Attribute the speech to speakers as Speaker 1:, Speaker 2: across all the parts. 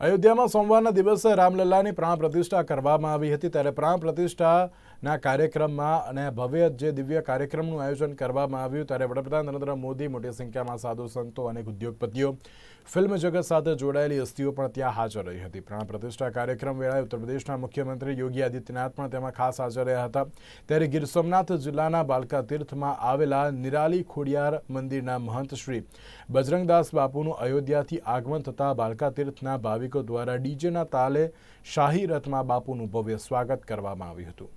Speaker 1: અયોધ્યામાં સોમવારના દિવસે રામલલ્લાની પ્રાણ પ્રતિષ્ઠા કરવામાં આવી હતી. ત્યારે પ્રાણ પ્રતિષ્ઠાના કાર્યક્રમમાં અને ભવ્ય જે દિવ્ય કાર્યક્રમનું આયોજન કરવામાં આવ્યું ત્યારે વડાપ્રધાન નરેન્દ્ર મોદી મોટી સંખ્યામાં સાધુ સંતો અને ઉદ્યોગપતિઓ ફિલ્મ જગત સાથે જોડાયેલી હસ્તીઓ પણ ત્યાં હાજર રહી હતી. પ્રાણ પ્રતિષ્ઠા કાર્યક્રમ વેળાએ ઉત્તર પ્રદેશના મુખ્યમંત્રી યોગી આદિત્યનાથ પણ તેમાં ખાસ હાજર રહ્યા હતા. ત્યારે ગીર સોમનાથ જિલ્લાના બાલકા તીર્થમાં આવેલા નિરાલી ખોડિયાર મંદિરના મહંત શ્રી બજરંગદાસ બાપુનું અયોધ્યાથી આગમન થતા બાલકા તીર્થના ભાવિકો દ્વારા ડીજેના તાલે શાહી રથમાં બાપુનું ભવ્ય સ્વાગત કરવામાં આવ્યું હતું.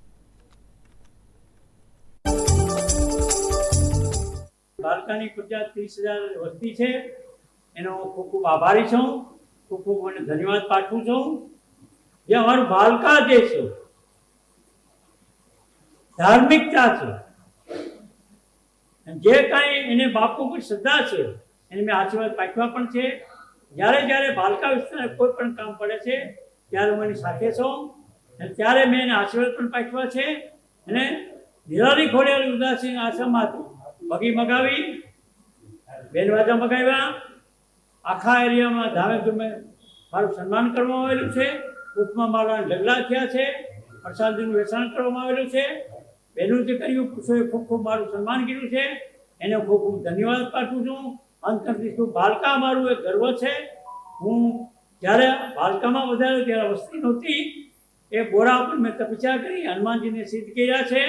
Speaker 2: દ્વારકાની કુદરત ત્રીસ હજાર વસ્તી છે. એનો ખૂબ ખૂબ આભારી છું. ખૂબ ખૂબ મને ધન્યવાદ પાઠવું છું. જે અમારું બાલકા જે છે. ધાર્મિકતા છે. જે કાંઈ એને બાપુ પર શ્રદ્ધા છે, એને મેં આશીર્વાદ પાઠવા પણ છે. જ્યારે જ્યારે ભાલકા વિસ્તાર કોઈ પણ કામ પડે છે, ત્યારે હું એની સાથે છું. અને ત્યારે મેં એને આશીર્વાદ પણ પાઠવા છે. અને નિરાલી ખોડિયાર ઉદાસી આશ્રમમાંથી બગી મગાવી બેલવાજા મગાવ્યા. આખા એરિયામાં ધામે ધૂમે મારું સન્માન કરવામાં આવેલું છે. ઉપમા મારા ઢગલા થયા છે. પ્રસાદીનું વેચાણ કરવામાં આવેલું છે. બહેનું જે કર્યું પુરુષોએ ખૂબ ખૂબ મારું સન્માન કર્યું છે. એને ખૂબ ખૂબ ધન્યવાદ પાઠવું છું. અંતરથી શું બાલકા મારું એક ગર્વ છે. હું જ્યારે બાલકામાં વધારે ત્યારે વસ્તી નહોતી. એ બોરા ઉપર મેં તપસ્યા કરી, હનુમાનજીને સિદ્ધ કર્યા છે.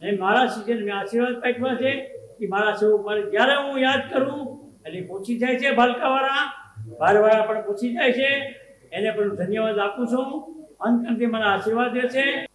Speaker 2: અને મારા સીઝન મેં આશીર્વાદ પાઠવા છે. કે મારા સેવક મારે, જ્યારે હું યાદ કરું, એટલે પૂછી જાય છે ભાલકાવાળા. ભારવાળા પણ પૂછી જાય છે. એને પણ ધન્યવાદ આપું છું. અંતથી મને આશીર્વાદ દે છે.